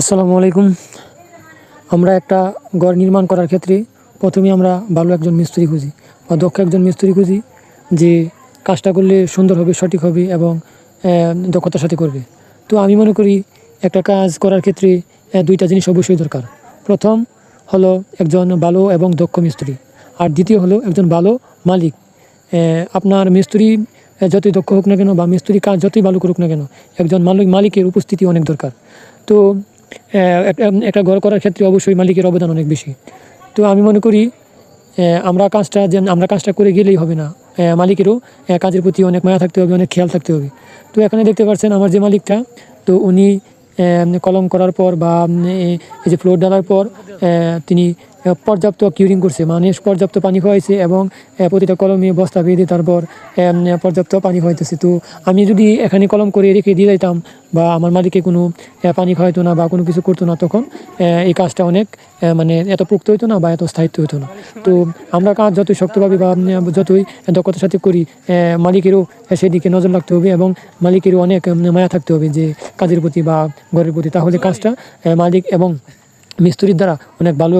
আসসালামু আলাইকুম। আমরা একটা ঘর নির্মাণ করার ক্ষেত্রে প্রথমে আমরা ভালো একজন মিস্ত্রি খুঁজি বা দক্ষ একজন মিস্ত্রি খুঁজি যে কাজটা করলে সুন্দর হবে, সঠিক হবে এবং দক্ষতার সাথে করবে। তো আমি মনে করি একটা কাজ করার ক্ষেত্রে দুইটা জিনিস অবশ্যই দরকার। প্রথম হলো একজন ভালো এবং দক্ষ মিস্ত্রি। আর দ্বিতীয় হলো একজন ভালো মালিক। আপনার মিস্ত্রি যতই দক্ষ হোক না কেন বা মিস্ত্রি কাজ যতই ভালো করুক না কেন, একজন মালিক, মালিকের উপস্থিতি অনেক দরকার। তো একটা- ঘর করার ক্ষেত্রে অবশ্যই মালিকের অবদান অনেক বেশি। তো আমি মনে করি আমরা কাজটা যে আমরা কাজটা করে গেলেই হবে না। মালিকেরও কাজের প্রতি অনেক মায়া থাকতে হবে, অনেক খেয়াল থাকতে হবে। তো এখানে দেখতে পাচ্ছেন আমার যে মালিকটা, তো উনি কলম করার পর বা এই যে ফ্লোর ডালার পর তিনি পর্যাপ্ত কিউরিং করছে মানে পর্যাপ্ত পানি খাওয়াইছে এবং প্রতিটা কলমে বস্তা বেঁধে তারপর পর্যাপ্ত পানি খাওয়াইতেছে তো আমি যদি এখানে কলম করে রেখে দিয়ে যাইতাম বা আমার মালিকে কোনো পানি খাওয়াইতো না বা কোনো কিছু করতো না তখন এই কাজটা অনেক মানে এত পোক্ত হতো না বা এত স্থায়িত্ব হতো না। তো আমরা কাজ যতই শক্তভাবে বা যতই দক্ষতার সাথে করি মালিকেরও সেদিকে নজর রাখতে হবে এবং মালিকেরও অনেক মায়া থাকতে হবে যে কাজের প্রতি বা ঘরের প্রতি। তাহলে কাজটা মালিক এবং মিস্ত্রির দ্বারা অনেক ভালো